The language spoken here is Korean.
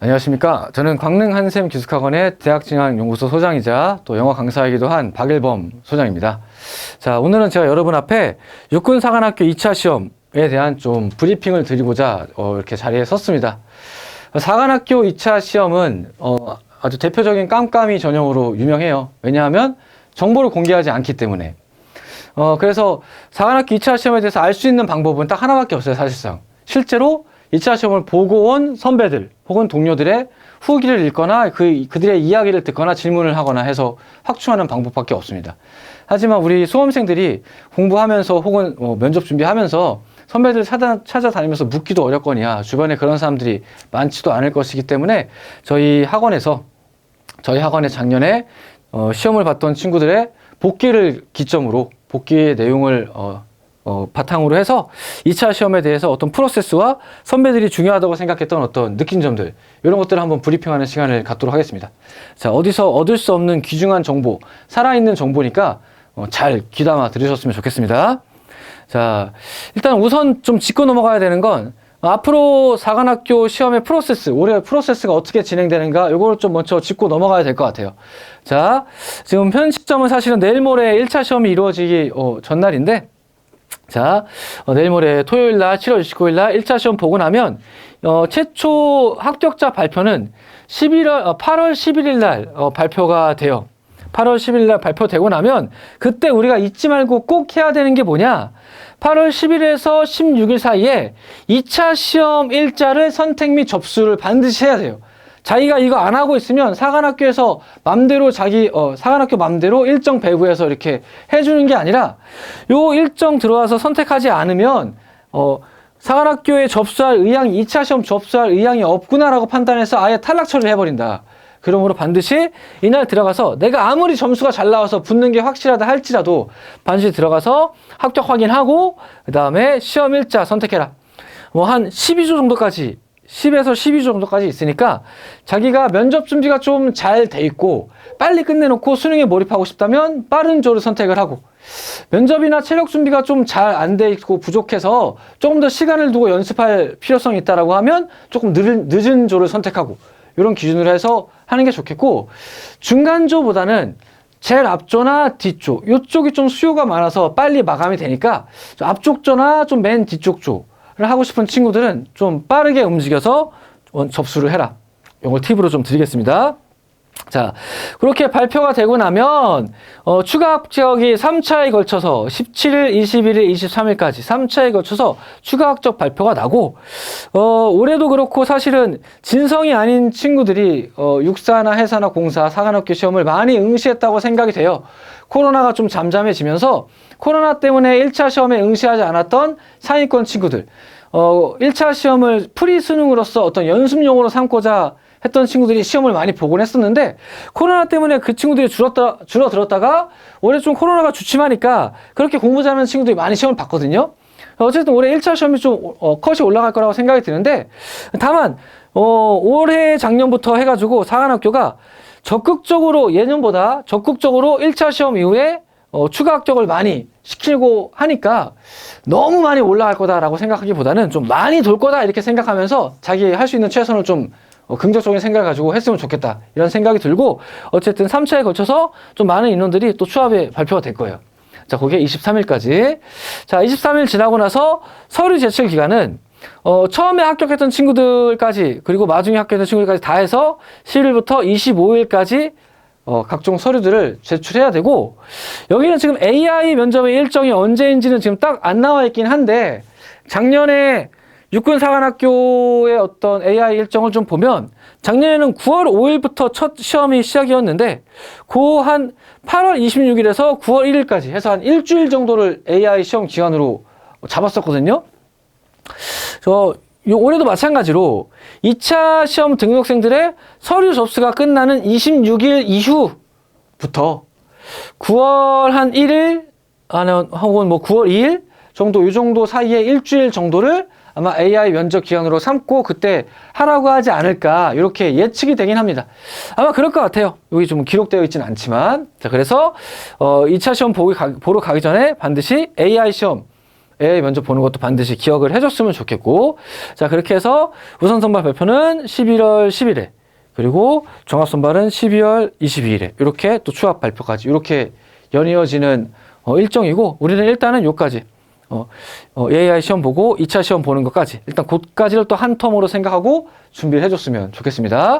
안녕하십니까. 저는 광릉 한샘 기숙학원의 대학진학연구소 소장이자 또 영어 강사이기도 한 박일범 소장입니다. 자, 오늘은 제가 여러분 앞에 육군사관학교 2차 시험에 대한 좀 브리핑을 드리고자 어, 이렇게 자리에 섰습니다. 사관학교 2차 시험은 어, 아주 대표적인 깜깜이 전형으로 유명해요. 왜냐하면 정보를 공개하지 않기 때문에. 어, 그래서 사관학교 2차 시험에 대해서 알 수 있는 방법은 딱 하나밖에 없어요, 사실상. 실제로 2차 시험을 보고 온 선배들 혹은 동료들의 후기를 읽거나 그, 그들의 이야기를 듣거나 질문을 하거나 해서 확충하는 방법밖에 없습니다. 하지만 우리 수험생들이 공부하면서 혹은 뭐 면접 준비하면서 선배들 찾아, 찾아다니면서 묻기도 어렵거니와 주변에 그런 사람들이 많지도 않을 것이기 때문에 저희 학원에서 저희 학원에 작년에 어, 시험을 봤던 친구들의 복귀를 기점으로 복귀의 내용을 어, 어, 바탕으로 해서 2차 시험에 대해서 어떤 프로세스와 선배들이 중요하다고 생각했던 어떤 느낀 점들 이런 것들을 한번 브리핑하는 시간을 갖도록 하겠습니다. 자 어디서 얻을 수 없는 귀중한 정보 살아있는 정보니까 어, 잘 귀담아 들으셨으면 좋겠습니다. 자 일단 우선 좀 짚고 넘어가야 되는 건 앞으로 사관학교 시험의 프로세스, 올해 프로세스가 어떻게 진행되는가, 요거를 좀 먼저 짚고 넘어가야 될 것 같아요. 자, 지금 현 시점은 사실은 내일 모레 1차 시험이 이루어지기 어, 전날인데, 자, 어, 내일 모레 토요일 날 7월 29일 날 1차 시험 보고 나면 어, 최초 합격자 발표는 11월 어, 8월 11일 날 어, 발표가 돼요. 8월 10일 날 발표되고 나면 그때 우리가 잊지 말고 꼭 해야 되는 게 뭐냐? 8월 10일에서 16일 사이에 2차 시험 일자를 선택 및 접수를 반드시 해야 돼요. 자기가 이거 안 하고 있으면 사관학교에서 맘대로 자기 어 사관학교 맘대로 일정 배부해서 이렇게 해주는 게 아니라 요 일정 들어와서 선택하지 않으면 어 사관학교에 접수할 의향이 2차 시험 접수할 의향이 없구나라고 판단해서 아예 탈락 처리를 해버린다. 그러므로 반드시 이날 들어가서 내가 아무리 점수가 잘 나와서 붙는 게 확실하다 할지라도 반드시 들어가서 합격 확인하고 그 다음에 시험 일자 선택해라. 뭐 한 12주 정도까지 10에서 12주 정도까지 있으니까 자기가 면접 준비가 좀 잘 돼 있고 빨리 끝내놓고 수능에 몰입하고 싶다면 빠른 조를 선택을 하고 면접이나 체력 준비가 좀 잘 안 돼 있고 부족해서 조금 더 시간을 두고 연습할 필요성이 있다라고 하면 조금 늦은, 늦은 조를 선택하고 이런 기준으로 해서 하는 게 좋겠고 중간조보다는 제일 앞조나 뒤조 이쪽이 좀 수요가 많아서 빨리 마감이 되니까 앞쪽 조나 좀 맨 뒤쪽 조를 하고 싶은 친구들은 좀 빠르게 움직여서 접수를 해라. 이걸 팁으로 좀 드리겠습니다. 자, 그렇게 발표가 되고 나면, 어, 추가 합격이 3차에 걸쳐서 17일, 21일, 23일까지 3차에 걸쳐서 추가 합격 발표가 나고, 어, 올해도 그렇고 사실은 진성이 아닌 친구들이, 어, 육사나 해사나 공사, 사관학교 시험을 많이 응시했다고 생각이 돼요. 코로나가 좀 잠잠해지면서 코로나 때문에 1차 시험에 응시하지 않았던 상위권 친구들, 어, 1차 시험을 프리 수능으로서 어떤 연습용으로 삼고자 했던 친구들이 시험을 많이 보곤 했었는데 코로나 때문에 그 친구들이 줄었다 줄어들었다가 올해 좀 코로나가 주춤하니까 그렇게 공부 잘하는 친구들이 많이 시험을 봤거든요. 어쨌든 올해 1차 시험이 좀 어, 컷이 올라갈 거라고 생각이 드는데 다만 어, 올해 작년부터 해가지고 사관학교가 적극적으로 예년보다 적극적으로 1차 시험 이후에 어, 추가 합격을 많이 시키고 하니까 너무 많이 올라갈 거다라고 생각하기보다는 좀 많이 돌 거다 이렇게 생각하면서 자기 할 수 있는 최선을 좀 어, 긍정적인 생각을 가지고 했으면 좋겠다 이런 생각이 들고 어쨌든 3차에 걸쳐서 좀 많은 인원들이 또 추합에 발표가 될 거예요. 자, 그게 23일까지. 자, 23일 지나고 나서 서류 제출 기간은 어, 처음에 합격했던 친구들까지 그리고 마중에 합격했던 친구들까지 다 해서 10일부터 25일까지 어, 각종 서류들을 제출해야 되고 여기는 지금 AI 면접의 일정이 언제인지는 지금 딱 안 나와 있긴 한데 작년에 육군사관학교의 어떤 AI 일정을 좀 보면 작년에는 9월 5일부터 첫 시험이 시작이었는데 그한 8월 26일에서 9월 1일까지 해서 한 일주일 정도를 AI 시험 기간으로 잡았었거든요. 저 올해도 마찬가지로 2차 시험 등록생들의 서류 접수가 끝나는 26일 이후부터 9월 한 1일 혹은 뭐 9월 2일 정도 이 정도 사이에 일주일 정도를 아마 AI 면접 기간으로 삼고 그때 하라고 하지 않을까 이렇게 예측이 되긴 합니다. 아마 그럴 것 같아요. 여기 좀 기록되어 있지는 않지만 자 그래서 어 2차 시험 보기 가, 보러 가기 전에 반드시 AI 시험 에 면접 보는 것도 반드시 기억을 해줬으면 좋겠고 자 그렇게 해서 우선 선발 발표는 11월 10일에 그리고 종합 선발은 12월 22일에 이렇게 또 추합 발표까지 이렇게 연이어지는 어, 일정이고 우리는 일단은 요까지 어, 어, AI 시험 보고 2차 시험 보는 것까지 일단 곧까지를 또 한 텀으로 생각하고 준비를 해줬으면 좋겠습니다.